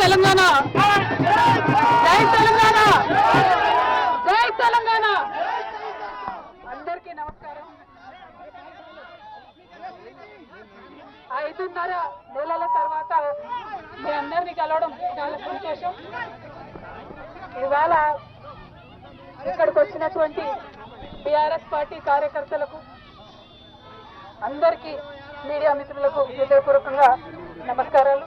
తెలంగాణ. జై తెలంగాణ. జై తెలంగాణ. అందరికీ నమస్కారం. ఐదున్నర నెలల తర్వాత మీ అందరినీ కలవడం చాలా సంతోషం. ఇవాళ ఇక్కడికి వచ్చినటువంటి టిఆర్ఎస్ పార్టీ కార్యకర్తలకు అందరికీ మీడియా మిత్రులకు హృదయపూర్వకంగా నమస్కారాలు.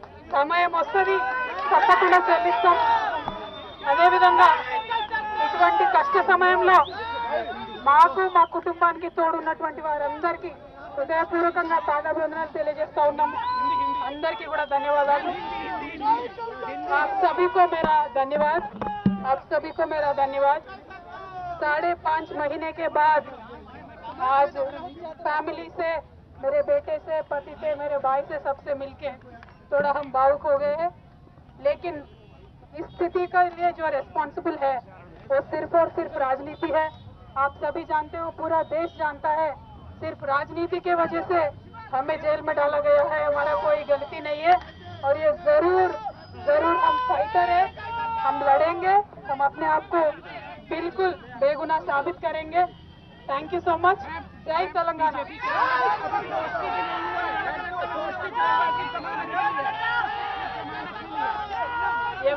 సమయం వస్తుంది తప్పకుండా చెల్లిస్తాం అదేవిధంగా ఇటువంటి కష్ట సమయంలో మాకు మా కుటుంబానికి తోడున్నటువంటి వారందరికీ హృదయపూర్వకంగా పాదాభివందనాలు తెలియజేస్తా ఉన్నాము అందరికీ కూడా ధన్యవాదాలు आप सभी को मेरा धन्यवाद आप सभी को मेरा धन्यवाद साढ़े पाँच महीने के बाद आज फैमिली से मेरे बेटे से पति से मेरे भाई से सबसे मिलके थोड़ा हम भावुक हो गए हैं, लेकिन इस स्थिति के लिए जो रेस्पॉन्सिबल है, वो सिर्फ़ और सिर्फ़ राजनीति है। आप सभी जानते हो, पूरा देश जानता है, सिर्फ़ राजनीति के वजह से हमें जेल में डाला गया है, हमारा कोई गलती नहीं है। और ये ज़रूर ज़रूर हम फाइटर है, हम लड़ेंगे, हम अपने आप को बिल्कुल बेगुनाह साबित करेंगे। थैंक यू सो मच जय Telangana.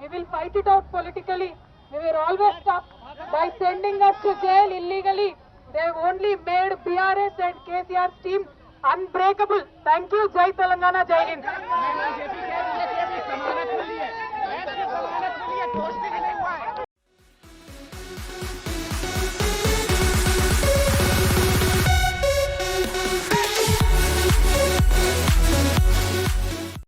We will fight it out politically. We were always stopped by sending us to jail illegally they only made brs and kcr's team unbreakable thank you jai telangana jai hind